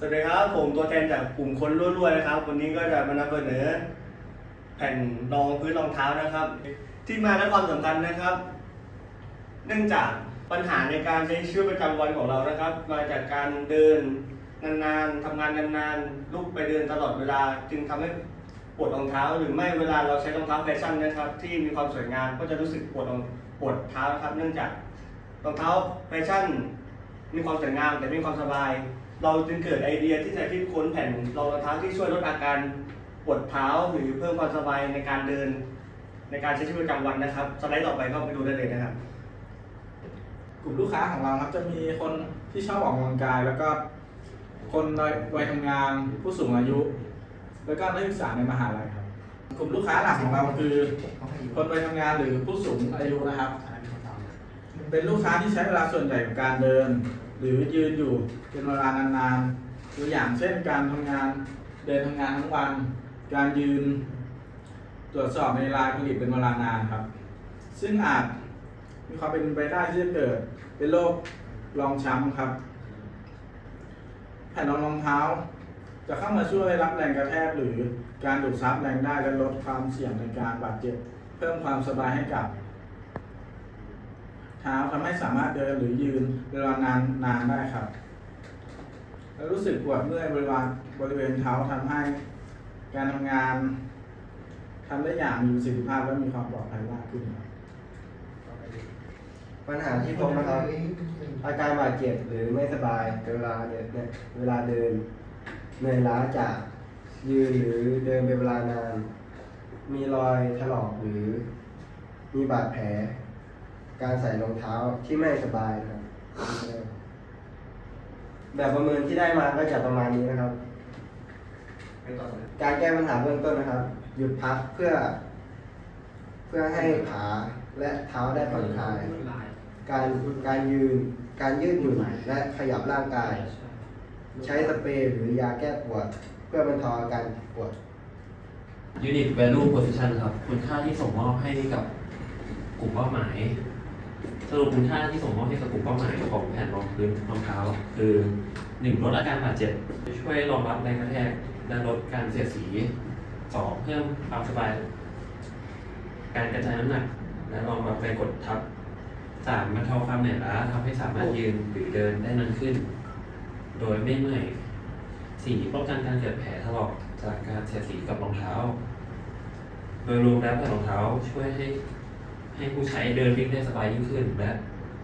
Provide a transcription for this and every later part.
สวัสดีครับ ผมตัวแทนจากกลุ่มคนรั่วๆนะครับ วันนี้ก็จะมานำเสนอแผ่นรองพื้นรองเท้านะครับ ที่มาและความสำคัญนะครับ เนื่องจากปัญหาในการใช้ชีวิตประจำวันของเรานะครับ มาจากการเดินนานๆทำงานนานๆลุกไปเดินตลอดเวลา จึงทำให้ปวดรองเท้า หรือไม่เวลาเราใช้รองเท้าแฟชั่นนะครับ ที่มีความสวยงามก็จะรู้สึกปวดรองปวดเท้านะครับ เนื่องจากรองเท้าแฟชั่น มีความสวยงามแต่ไม่มีความสบาย เราจึงเกิดไอเดียที่จะคิดค้นแผ่นรองเท้าที่ช่วยลดอาการปวดเท้าหรือเพิ่มความสบายในการเดิน ในการใช้ชีวิตประจำวันนะครับสไลด์ต่อไปก็ไปดูได้เลยนะครับ กลุ่มลูกค้าของเราครับจะมีคนที่ชอบออกกำลังกาย แล้วก็คนวัยทำงานผู้สูงอายุ แล้วก็นักศึกษาในมหาลัยครับ กลุ่มลูกค้าหลักของเราคือ คนวัยทำงานหรือผู้สูงอายุนะครับ เป็นลูกค้าที่ใช้เวลาส่วนใหญ่กับการเดิน หรือยืนอยู่เป็นเวลานานๆตัวอย่างเช่นการทำงานเดินทำงานทั้งวัน การยืน ตรวจสอบในลายผลิตเป็นเวลานานครับ ซึ่งอาจมีความเป็นไปได้ที่จะเกิดเป็นโรครองช้ำครับแผ่นรองรองเท้า จะเข้ามาช่วยรับแรงกระแทกหรือการดูดซับแรงได้และลดความเสี่ยงในการบาดเจ็บ เพิ่มความสบายให้กับ เท้าทำให้สามารถเดินหรือยืนเวลานานนานได้ครับ แล้วรู้สึกปวดเมื่อยบริเวณบริเวณเท้าทำให้การทำงานทำได้อย่างมีประสิทธิภาพและมีความปลอดภัยมากขึ้นครับปัญหาที่พบนะครับอาการบาดเจ็บหรือไม่สบายเวลาเนี่ยเนี่ยเวลาเดินเหนื่อยล้าจากยืนหรือเดินเป็นเวลานาน มีรอยถลอกหรือมีบาดแผล การใส่รองเท้าที่ไม่สบายนะครับ แบบประเมินที่ได้มาก็จะประมาณนี้นะครับ การแก้ปัญหาเบื้องต้นนะครับ หยุดพักเพื่อ เพื่อให้ขาและเท้าได้ผ่อนคลาย การการยืน การยืดหยุ่นและขยับร่างกาย ใช้สเปรย์หรือยาแก้ปวด เพื่อบรรเทาอาการปวด Unit Value Position ครับ คุณค่าที่ส่งมอบให้กับกลุ่มเป้าหมาย สรุปคุณค่าที่ส่งมอบให้กับกลุ่มเป้าหมายของแผ่นรองพื้นรองเท้า คือหนึ่งลดอาการบาดเจ็บ ช่วยรองรับแรงกระแทกและลดการเสียดสีสองเพิ่มความสบาย การกระจายน้ำหนัก และรองรับแรงกดทับสามบรรเทาความเหนื่อยล้าทำให้สามารถยืนหรือเดินได้นานขึ้น โดยไม่เมื่อยสี่ป้องกันการเกิดแผลถลอกจากการเสียดสีกับรองเท้า โดยรวมแล้วแผ่นรองเท้าช่วยให้ ให้ผู้ใช้เดินวิ่งได้สบายยิ่งขึ้นและ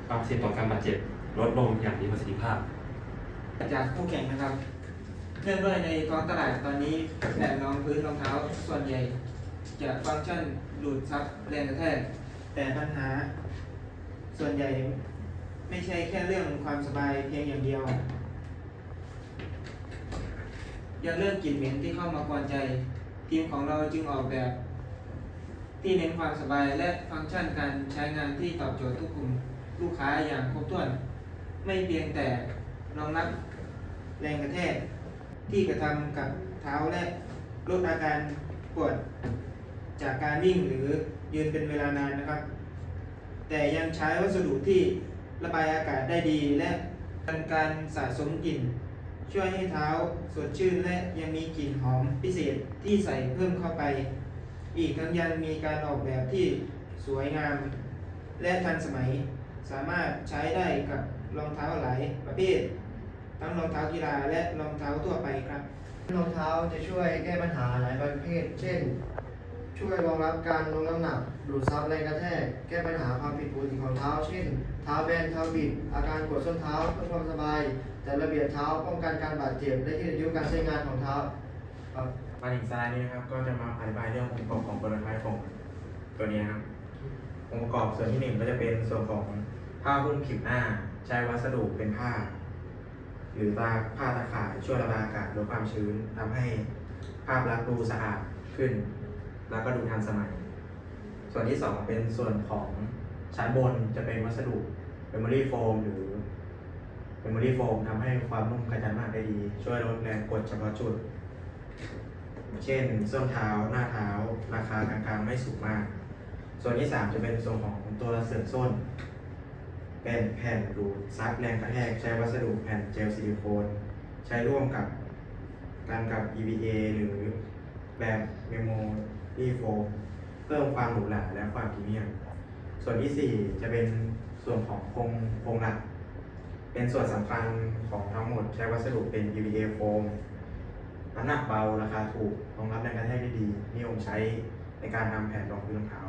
ความเสี่ยงต่อการบาดเจ็บลดลงอย่างมีประสิทธิภาพ จากคู่แข่งนะครับเนื่องด้วยในท้องตลาดตอนนี้แผ่รองพื้นรองเท้าส่วนใหญ่ จะฟังก์ชันดูดซับแรงกระแทกแต่ปัญหา ส่วนใหญ่ไม่ใช่แค่เรื่องความสบายเพียงอย่างเดียว ยังเรื่องกลิ่นเหม็นที่เข้ามากวนใจ ทีมของเราจึงออกแบบ ที่เน้นความสบายและฟังก์ชันการใช้งานที่ตอบโจทย์ทุกกลุ่มลูกค้าอย่างครบถ้วน ไม่เพียงแต่รองรับแรงกระแทกที่กระทำกับเท้าและลดอาการปวดจากการวิ่งหรือยืนเป็นเวลานานนะครับ แต่ยังใช้วัสดุที่ระบายอากาศได้ดีและกันการสะสมกลิ่น ช่วยให้เท้าสดชื่นและยังมีกลิ่นหอมพิเศษที่ใส่เพิ่มเข้าไป อีกทั้งยังมีการออกแบบที่สวยงาม และทันสมัย สามารถใช้ได้กับรองเท้าหลายประเภท ทั้งรองเท้ากีฬาและรองเท้าทั่วไปครับ รองเท้าจะช่วยแก้ปัญหาหลายประเภท เช่น ช่วยรองรับการลงน้ำหนัก ดูดซับแรงกระแทก แก้ปัญหาความผิดปกติของเท้า เช่น เท้าแบน เท้าบิด อาการปวดส้นเท้าเพื่อความสบาย แต่ระเบียบเท้าป้องกันการบาดเจ็บ และยืดอายุการใช้งานของเท้าครับ มาถึงซ้ายนี้นะครับ ก็จะมาอธิบายเรื่ององค์ประกอบของโปรโตไทของตัวนี้ครับ องค์ประกอบส่วนที่หนึ่งก็จะเป็นส่วนของผ้าหุ้มผิวหน้า ใช้วัสดุเป็นผ้า หรือตาผ้าตาข่ายช่วยระบายอากาศลดความชื้นทำให้ภาพลักษณ์ดูสะอาดขึ้น แล้วก็ดูทันสมัย ส่วนที่สองเป็นส่วนของชั้นบนจะเป็นวัสดุ memory foam หรือ memory foam ทำให้ความนุ่มกระจายน้ำหนักได้ดี ช่วยลดแรงกดเฉพาะจุด เช่น ส้นเท้าหน้าเท้า ราคากลางๆไม่สูงมาก ส่วนที่ 3 จะเป็นส่วนของตัวเสริมส้น เป็นแผ่นดูดซับแรงกระแทกใช้วัสดุแผ่นเจลซิลิโคน ใช้ร่วมกับกันกับ EVA หรือแบบ Memory Foam เพิ่มความหรูหราและความพรีเมียมส่วนที่ 4 จะเป็นส่วนของโครงโครงหลัก เป็นส่วนสำคัญของทั้งหมดใช้วัสดุเป็น EVA foam น้ำหนักเบาราคาถูกรองรับแรงกระแทกได้ดีนิยมใช้ในการทำแผ่นรองพื้นรองเท้า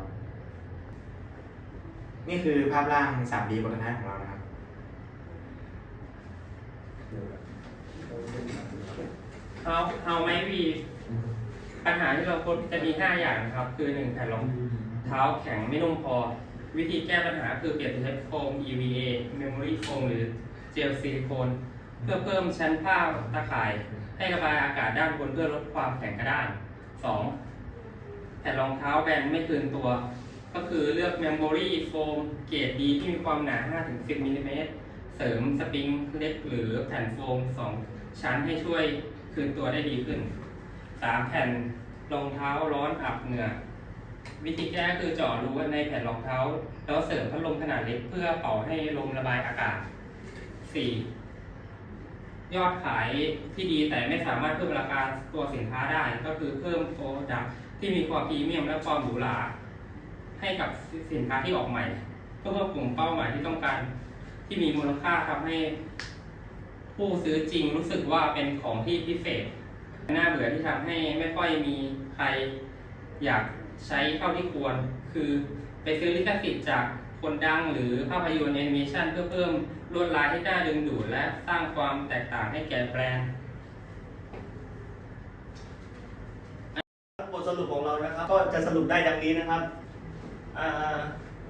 นี่คือภาพร่าง 3D บนกระแทกของเรานะครับ เอาเอาไหมวีปัญหาที่เราพบจะมี 5 อย่างนะครับ คือ 1 แผ่นรองเท้าแข็งไม่นุ่มพอ วิธีแก้ปัญหาคือเปลี่ยนใช้โฟม EVA Memory Foam หรือเจลซิลิโคนเพื่อเพิ่มชั้นผ้าตะข่าย ให้ระบายอากาศด้านบนเพื่อลดความแข็งกระด้าง 2. แผ่นรองเท้าแบนไม่คืนตัว ก็คือเลือก Memory Foam เกรดดีที่มีความหนา 5-10มิลลิเมตรเสริมสปริงเล็กหรือแผ่นโฟม 2 ชั้นให้ช่วยคืนตัวได้ดีขึ้น 3 แผ่นรองเท้าร้อนอับเหงื่อวิธีแก้คือเจาะรูไว้ในแผ่นรองเท้า แล้วเสริมพัดลมขนาดเล็กเพื่อเป่าให้ลมระบายอากาศ 4. ยอดขายที่ดีแต่ไม่สามารถเพิ่มราคาตัวสินค้าได้ ก็คือเพิ่มโปรดักที่มีความพรีเมียมและความหรูหราให้กับสินค้าที่ออกใหม่เพื่อเพิ่มกลุ่มเป้าหมายที่ต้องการ ที่มีมูลค่าทำให้ ผู้ซื้อจริงรู้สึกว่าเป็นของที่พิเศษน่าเบื่อที่ทำให้ไม่ค่อยมีใครอยากใช้เท่าที่ควร คือไปซื้อลิขสิทธิ์จาก คนดังหรือภาพยนตร์แอนิเมชันเพื่อเพิ่มลวดลายให้น่าดึงดูดและสร้างความแตกต่างให้แก่แบรนด์บทสรุปของเรานะครับ ก็จะสรุปได้ดังนี้นะครับ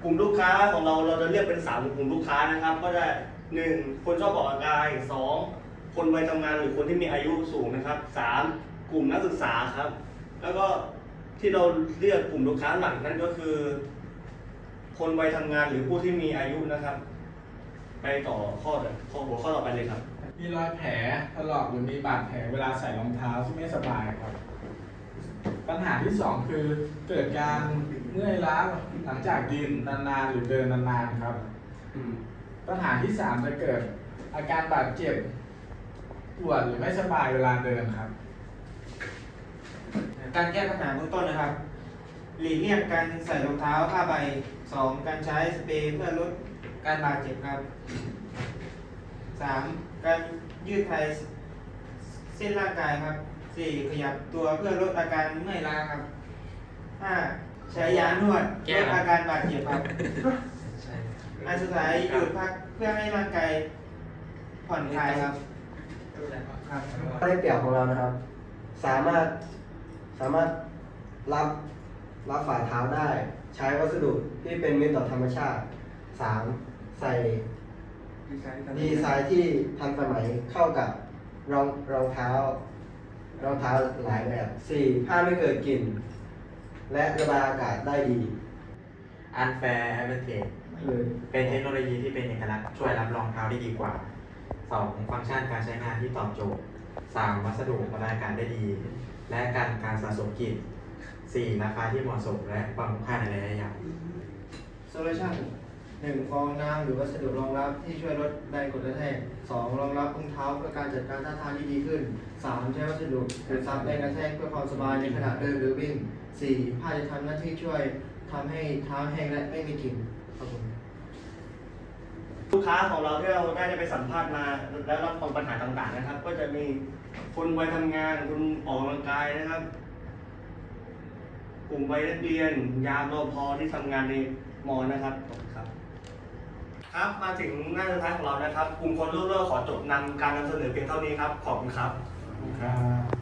กลุ่มลูกค้าของเราเราจะเรียกเป็นสามกลุ่มลูกค้านะครับ ก็จะหนึ่งคนชอบออกกำลังกายสองคนวัยทำงานหรือคนที่มีอายุสูงนะครับสามกลุ่มนักศึกษาครับ แล้วก็ที่เราเรียกกลุ่มลูกค้าหลักนั่นก็คือ คนวัยทำงานหรือผู้ที่มีอายุนะครับ ไปต่อข้อข้อหัวข้อต่อไปเลยครับ มีรอยแผลถลอกหรือมีบาดแผลเวลาใส่รองเท้าที่ไม่สบายครับ ปัญหาที่สองคือเกิดการเมื่อยล้าหลังจากยืนนานๆหรือเดินนานๆครับ ปัญหาที่สามจะเกิดอาการบาดเจ็บปวดหรือไม่สบายเวลาเดินครับ การแก้ปัญหาเบื้องต้นนะครับ หลีกเลี่ยงการใส่รองเท้าผ้าใบ 2. การใช้สเปรย์เพื่อลดการบาดเจ็บครับ 3. การยืดไทยเส้นร่างกายครับ 4. ขยับตัวเพื่อลดอาการเมื่อยล้าครับ 5. ใช้ยานวดแก้ลดอะไรอาการบาดเจ็บครับอันสุดท้ายหยุดพักเพื่อให้ร่างกายผ่อนคลายครับครับข้อได้เปรียบของเรานะครับ สามารถสามารถรับ รับฝ่าเท้าได้ ใช้วัสดุที่เป็นมิตรต่อธรรมชาติสามใส่ดีไซน์ที่ทันสมัยเข้ากับรองรองเท้ารองเท้าหลายแบบสี่ผ้าไม่เกิดกลิ่น และระบายอากาศได้ดี Unfair Advantage หรือเป็นเทคโนโลยีที่เป็นเอกลักษณ์ช่วยรับรองเท้าได้ดีกว่า 2. ฟังก์ชันการใช้งานที่ตอบโจทย์ 3. วัสดุระบายอากาศได้ดี และการการสะสมกลิ่น 4. ราคาที่เหมาะสมและความคุ้มค่าในระยะยาว โซลูชันหนึ่งฟองน้ำหรือวัสดุรองรับที่ช่วยลดแรงกดกระแทกสองรองรับรองเท้าเพื่อการจัดการท่าทางที่ดีขึ้นสามใช้วัสดุดูดซับแรงกระแทกเพื่อความสบายในขณะเดินหรือวิ่งสี่ผ้าจะทำหน้าที่ช่วยทำให้เท้าแห้งและไม่มีกลิ่นครับผมลูกค้าของเราที่เราได้ไปสัมภาษณ์มาแล้วรับฟังปัญหาต่างๆนะครับ ก็จะมีคนวัยทำงานคนออกกำลังกายนะครับ กลุ่มวัยนักเรียน ยามรอพอที่ทำงานในมอนะครับขอบคุณครับ ครับมาถึงหน้าสุดท้ายของเรานะครับ กลุ่มคนรุ่นเลิกขอจบนำการนำเสนอเพียงเท่านี้ครับ ขอบคุณครับ ครับ